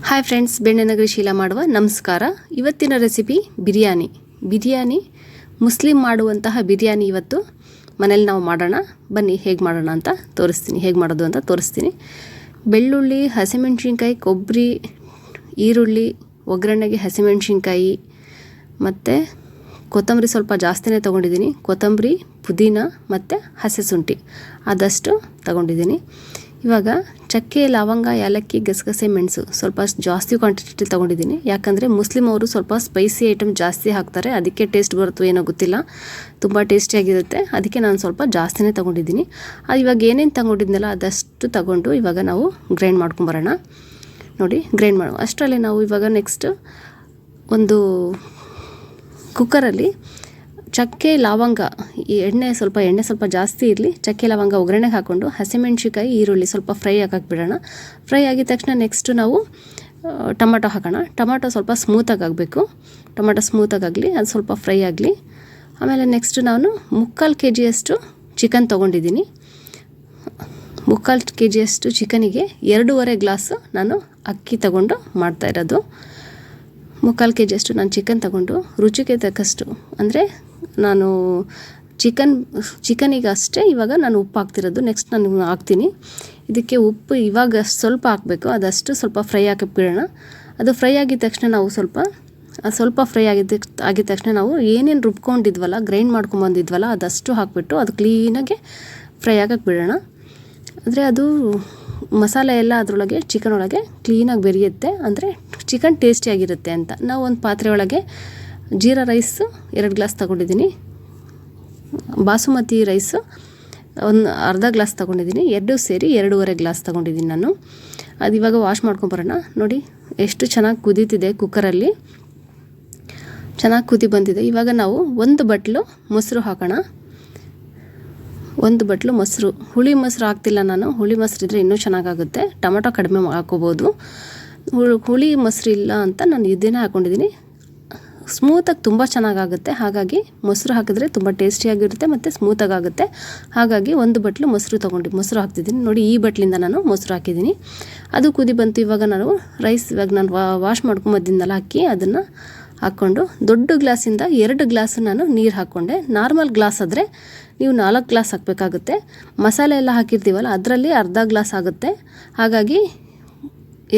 Hi friends ಬೆಣ್ಣೆನಗರಿ ಶೀಲ ಮಾಡುವ ನಮಸ್ಕಾರ ಇವತ್ತಿನ ರೆಸಿಪಿ ಬಿರಿಯಾನಿ ಬಿರಿಯಾನಿ ಮುಸ್ಲಿಂ ಮಾಡುವಂತಹ ಬಿರಿಯಾನಿ ಇವತ್ತು ಮನೇಲಿ ನಾವು ಮಾಡೋಣ ಬನ್ನಿ ಹೇಗೆ ಮಾಡೋಣ ಅಂತ ತೋರಿಸ್ತೀನಿ ಹೇಗೆ ಮಾಡೋದು ಅಂತ ತೋರಿಸ್ತೀನಿ ಬೆಳ್ಳುಳ್ಳಿ ಹಸಿಮೆಣ್ಸಿನ್ಕಾಯಿ ಕೊಬ್ಬರಿ ಈರುಳ್ಳಿ ಒಗ್ಗರಣೆಗೆ ಹಸಿಮೆಣ್ಸಿನ್ಕಾಯಿ ಮತ್ತು ಕೊತ್ತಂಬರಿ ಸ್ವಲ್ಪ ಜಾಸ್ತಿನೇ ತೊಗೊಂಡಿದ್ದೀನಿ ಕೊತ್ತಂಬರಿ ಪುದೀನ ಮತ್ತು ಹಸಿ ಶುಂಠಿ ಆದಷ್ಟು ತಗೊಂಡಿದ್ದೀನಿ ಇವಾಗ ಚಕ್ಕೆ, ಲವಂಗ, ಏಲಕ್ಕಿ, ಗಸಗಸೆ, ಮೆಣಸು ಸ್ವಲ್ಪ ಜಾಸ್ತಿ ಕ್ವಾಂಟಿಟಿ ತೊಗೊಂಡಿದ್ದೀನಿ. ಯಾಕಂದರೆ ಮುಸ್ಲಿಮ್ ಅವರು ಸ್ವಲ್ಪ ಸ್ಪೈಸಿ ಐಟಮ್ ಜಾಸ್ತಿ ಹಾಕ್ತಾರೆ. ಅದಕ್ಕೆ ಟೇಸ್ಟ್ ಬರುತ್ತೋ ಏನೋ ಗೊತ್ತಿಲ್ಲ. ತುಂಬ ಟೇಸ್ಟಿಯಾಗಿರುತ್ತೆ ಅದಕ್ಕೆ ನಾನು ಸ್ವಲ್ಪ ಜಾಸ್ತಿನೇ ತೊಗೊಂಡಿದ್ದೀನಿ. ಅದು ಇವಾಗ ಏನೇನು ತಗೊಂಡಿದ್ನಲ್ಲ, ಅದಷ್ಟು ತಗೊಂಡು ಇವಾಗ ನಾವು ಗ್ರೈಂಡ್ ಮಾಡ್ಕೊಂಬರೋಣ ನೋಡಿ ಗ್ರೈಂಡ್ ಮಾಡುವ ಅಷ್ಟರಲ್ಲಿ ನಾವು ಇವಾಗ ನೆಕ್ಸ್ಟ್ ಒಂದು ಕುಕ್ಕರಲ್ಲಿ ಚಕ್ಕೆ, ಲವಂಗ ಈ ಎಣ್ಣೆ ಸ್ವಲ್ಪ ಎಣ್ಣೆ ಸ್ವಲ್ಪ ಜಾಸ್ತಿ ಇರಲಿ. ಚಕ್ಕೆ, ಲವಂಗ ಒಗ್ಗರಣೆಗೆ ಹಾಕ್ಕೊಂಡು ಹಸಿಮೆಣ್ಸಿಕಾಯಿ ಈರುಳ್ಳಿ ಸ್ವಲ್ಪ ಫ್ರೈ ಹಾಕಕ್ಕೆ ಫ್ರೈ ಆಗಿದ ತಕ್ಷಣ ನೆಕ್ಸ್ಟು ನಾವು ಟೊಮೊಟೊ ಹಾಕೋಣ. ಟೊಮೊಟೊ ಸ್ವಲ್ಪ ಸ್ಮೂತಾಗಿ ಆಗಬೇಕು. ಟೊಮೊಟೊ ಸ್ಮೂತಾಗಿ ಆಗಲಿ, ಅದು ಸ್ವಲ್ಪ ಫ್ರೈ ಆಗಲಿ. ಆಮೇಲೆ ನೆಕ್ಸ್ಟು ನಾನು ಮುಕ್ಕಾಲು ಕೆ ಜಿಯಷ್ಟು ಚಿಕನ್ ತೊಗೊಂಡಿದ್ದೀನಿ. ಮುಕ್ಕಾಲು ಕೆ ಜಿಯಷ್ಟು ಚಿಕನಿಗೆ ಎರಡೂವರೆ ಗ್ಲಾಸು ನಾನು ಅಕ್ಕಿ ತಗೊಂಡು ಮಾಡ್ತಾ ಇರೋದು. ಮುಕ್ಕಾಲು ಕೆ ಜಿಯಷ್ಟು ನಾನು ಚಿಕನ್ ತಗೊಂಡು ರುಚಿಗೆ ತಕ್ಕಷ್ಟು, ಅಂದರೆ ನಾನು ಚಿಕನ್ ಚಿಕನಿಗೆ ಅಷ್ಟೇ ಇವಾಗ ನಾನು ಉಪ್ಪು ಹಾಕ್ತಿರೋದು ನೆಕ್ಸ್ಟ್ ನಾನು ಹಾಕ್ತೀನಿ. ಇದಕ್ಕೆ ಉಪ್ಪು ಇವಾಗ ಸ್ವಲ್ಪ ಹಾಕಬೇಕು. ಅದಷ್ಟು ಸ್ವಲ್ಪ ಫ್ರೈ ಹಾಕಿಬಿಡೋಣ. ಅದು ಫ್ರೈ ಆಗಿದ ತಕ್ಷಣ ನಾವು ಸ್ವಲ್ಪ ಸ್ವಲ್ಪ ಫ್ರೈ ಆಗಿದ್ದ ಆಗಿದ ತಕ್ಷಣ ನಾವು ಏನೇನು ರುಬ್ಕೊಂಡಿದ್ವಲ್ಲ, ಗ್ರೈಂಡ್ ಮಾಡ್ಕೊಂಬಂದಿದ್ವಲ್ಲ ಅದಷ್ಟು ಹಾಕಿಬಿಟ್ಟು ಅದು ಕ್ಲೀನಾಗಿ ಫ್ರೈ ಆಗಕ್ಕೆ ಬಿಡೋಣ ಅಂದರೆ ಅದು ಮಸಾಲೆ ಎಲ್ಲ ಅದರೊಳಗೆ, ಚಿಕನ್ ಒಳಗೆ ಕ್ಲೀನಾಗಿ ಬೆರೆಯುತ್ತೆ. ಅಂದರೆ ಚಿಕನ್ ಟೇಸ್ಟಿಯಾಗಿರುತ್ತೆ ಅಂತ. ನಾವು ಒಂದು ಪಾತ್ರೆ ಒಳಗೆ ಜೀರಾ ರೈಸು ಎರಡು ಗ್ಲಾಸ್ ತೊಗೊಂಡಿದ್ದೀನಿ. ಬಾಸುಮತಿ ರೈಸು, ಒಂದು ಅರ್ಧ ಗ್ಲಾಸ್ ತೊಗೊಂಡಿದ್ದೀನಿ. ಎರಡು ಸೇರಿ ಎರಡೂವರೆ ಗ್ಲಾಸ್ ತೊಗೊಂಡಿದ್ದೀನಿ ನಾನು. ಅದು ಇವಾಗ ವಾಶ್ ಮಾಡ್ಕೊಂಬರೋಣ ನೋಡಿ, ಎಷ್ಟು ಚೆನ್ನಾಗಿ ಕುದೀತಿದೆ ಕುಕ್ಕರಲ್ಲಿ ಚೆನ್ನಾಗಿ ಕುದಿ ಬಂದಿದೆ. ಇವಾಗ ನಾವು ಒಂದು ಬಟ್ಲು ಮೊಸರು ಹಾಕೋಣ. ಒಂದು ಬಟ್ಲು ಮೊಸರು. ಹುಳಿ ಮೊಸರು ಹಾಕ್ತಿಲ್ಲ ನಾನು. ಹುಳಿ ಮೊಸರು ಇದ್ದರೆ ಇನ್ನೂ ಚೆನ್ನಾಗಾಗುತ್ತೆ. ಟೊಮೊಟೊ ಕಡಿಮೆ ಹಾಕೋಬೋದು. ಹುಳಿ ಮೊಸರು ಇಲ್ಲ ಅಂತ ನಾನು ಇದನ್ನೇ ಹಾಕ್ಕೊಂಡಿದ್ದೀನಿ ಸ್ಮೂತಾಗಿ ತುಂಬ ಚೆನ್ನಾಗಾಗುತ್ತೆ. ಹಾಗಾಗಿ ಮೊಸರು ಹಾಕಿದ್ರೆ ತುಂಬ ಟೇಸ್ಟಿಯಾಗಿರುತ್ತೆ ಮತ್ತು ಸ್ಮೂತಾಗಿ ಆಗುತ್ತೆ ಹಾಗಾಗಿ ಒಂದು ಬಟ್ಲು ಮೊಸರು ತೊಗೊಂಡು, ಮೊಸರು ಹಾಕ್ತಿದ್ದೀನಿ. ನೋಡಿ ಈ ಬಟ್ಲಿಂದ ನಾನು ಮೊಸರು ಹಾಕಿದ್ದೀನಿ. ಅದು ಕುದಿ ಬಂತು. ಇವಾಗ ನಾನು ರೈಸ್ ಇವಾಗ ನಾನು ವಾಶ್ ಮಾಡ್ಕೊಂಬದ್ದಿಂದಲ್ಲ ಹಾಕಿ ಅದನ್ನು ಹಾಕ್ಕೊಂಡು ದೊಡ್ಡ ಗ್ಲಾಸಿಂದ ಎರಡು ಗ್ಲಾಸ್ ನಾನು ನೀರು ಹಾಕ್ಕೊಂಡೆ ನಾರ್ಮಲ್ ಗ್ಲಾಸ್ ಆದರೆ ನೀವು ನಾಲ್ಕು ಗ್ಲಾಸ್ ಹಾಕಬೇಕಾಗುತ್ತೆ. ಮಸಾಲೆ ಎಲ್ಲ ಹಾಕಿರ್ತೀವಲ್ಲ, ಅದರಲ್ಲಿ ಅರ್ಧ ಗ್ಲಾಸ್ ಆಗುತ್ತೆ. ಹಾಗಾಗಿ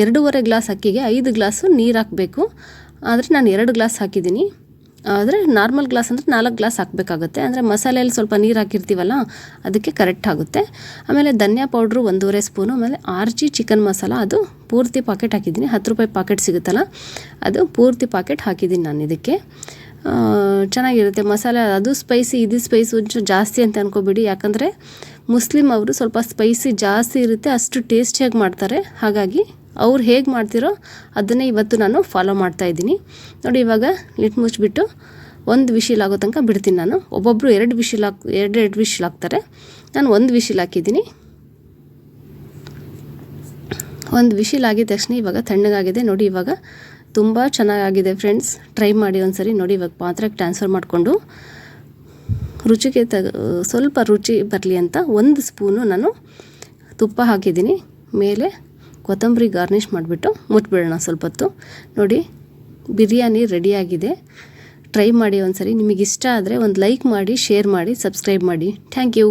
ಎರಡೂವರೆ ಗ್ಲಾಸ್ ಅಕ್ಕಿಗೆ ಐದು ಗ್ಲಾಸು ನೀರು ಹಾಕಬೇಕು. ಆದರೆ ನಾನು ಎರಡು ಗ್ಲಾಸ್ ಹಾಕಿದ್ದೀನಿ. ಆದರೆ ನಾರ್ಮಲ್ ಗ್ಲಾಸ್ ಅಂದರೆ ನಾಲ್ಕು ಗ್ಲಾಸ್ ಹಾಕಬೇಕಾಗುತ್ತೆ. ಅಂದರೆ ಮಸಾಲೆಯಲ್ಲಿ ಸ್ವಲ್ಪ ನೀರು ಹಾಕಿರ್ತೀವಲ್ಲ, ಅದಕ್ಕೆ ಕರೆಕ್ಟ್ ಆಗುತ್ತೆ. ಆಮೇಲೆ ಧನಿಯಾ ಪೌಡ್ರು ಒಂದೂವರೆ ಸ್ಪೂನು ಆಮೇಲೆ ಆರ್ಜಿ ಚಿಕನ್ ಮಸಾಲ ಅದು ಪೂರ್ತಿ ಪಾಕೆಟ್ ಹಾಕಿದ್ದೀನಿ. ಹತ್ತು ರೂಪಾಯಿ ಪಾಕೆಟ್ ಸಿಗುತ್ತಲ್ಲ, ಅದು ಪೂರ್ತಿ ಪಾಕೆಟ್ ಹಾಕಿದ್ದೀನಿ ನಾನು ಇದಕ್ಕೆ. ಚೆನ್ನಾಗಿರುತ್ತೆ ಮಸಾಲೆ. ಅದು ಸ್ಪೈಸಿ ಇದು ಸ್ಪೈಸಿ ಒಂಚೂರು ಜಾಸ್ತಿ ಅಂತ ಅನ್ಕೋಬೇಡಿ. ಯಾಕಂದರೆ ಮುಸ್ಲಿಮ್ ಅವರು ಸ್ವಲ್ಪ ಸ್ಪೈಸಿ ಜಾಸ್ತಿ ಇರುತ್ತೆ, ಅಷ್ಟು ಟೇಸ್ಟಿಯಾಗಿ ಮಾಡ್ತಾರೆ. ಹಾಗಾಗಿ ಅವ್ರು ಹೇಗೆ ಮಾಡ್ತಿರೋ ಅದನ್ನೇ ಇವತ್ತು ನಾನು ಫಾಲೋ ಮಾಡ್ತಾ ಇದ್ದೀನಿ. ನೋಡಿ ಇವಾಗ ಲಿಟ್ ಮುಚ್ಚಿಬಿಟ್ಟು ಒಂದು ವಿಶಿಲ್ ಆಗೋ ತನಕ ಬಿಡ್ತೀನಿ ನಾನು. ಒಬ್ಬೊಬ್ಬರು ಎರಡು ವಿಶಿಲ್ ಹಾಕ್, ಎರಡು ಎರಡು ವಿಶಿಲ್ ಹಾಕ್ತಾರೆ. ನಾನು ಒಂದು ವಿಶಿಲ್ ಹಾಕಿದ್ದೀನಿ. ಒಂದು ವಿಶಿಲ್ ಆಗಿದ ತಕ್ಷಣ ಇವಾಗ ತಣ್ಣಗಾಗಿದೆ. ನೋಡಿ ಇವಾಗ ತುಂಬ ಚೆನ್ನಾಗಾಗಿದೆ ಫ್ರೆಂಡ್ಸ್. ಟ್ರೈ ಮಾಡಿ ಒಂದ್ಸರಿ. ನೋಡಿ ಇವಾಗ ಪಾತ್ರೆಗೆ ಟ್ರಾನ್ಸ್ಫರ್ ಮಾಡಿಕೊಂಡು ರುಚಿಗೆ ತ ಸ್ವಲ್ಪ ರುಚಿ ಬರಲಿ ಅಂತ ಒಂದು ಸ್ಪೂನು ನಾನು ತುಪ್ಪ ಹಾಕಿದ್ದೀನಿ. ಮೇಲೆ ಕೊತ್ತಂಬರಿ ಗಾರ್ನಿಷ್ ಮಾಡಿಬಿಟ್ಟು ಮುಚ್ಚಿಬಿಡೋಣ ಸ್ವಲ್ಪ ಹೊತ್ತು ನೋಡಿ, ಬಿರಿಯಾನಿ ರೆಡಿಯಾಗಿದೆ. ಟ್ರೈ ಮಾಡಿ ಒಂದು ಸರಿ ನಿಮಗಿಷ್ಟ ಆದರೆ ಒಂದು ಲೈಕ್ ಮಾಡಿ, ಶೇರ್ ಮಾಡಿ, ಸಬ್ಸ್ಕ್ರೈಬ್ ಮಾಡಿ. Thank you.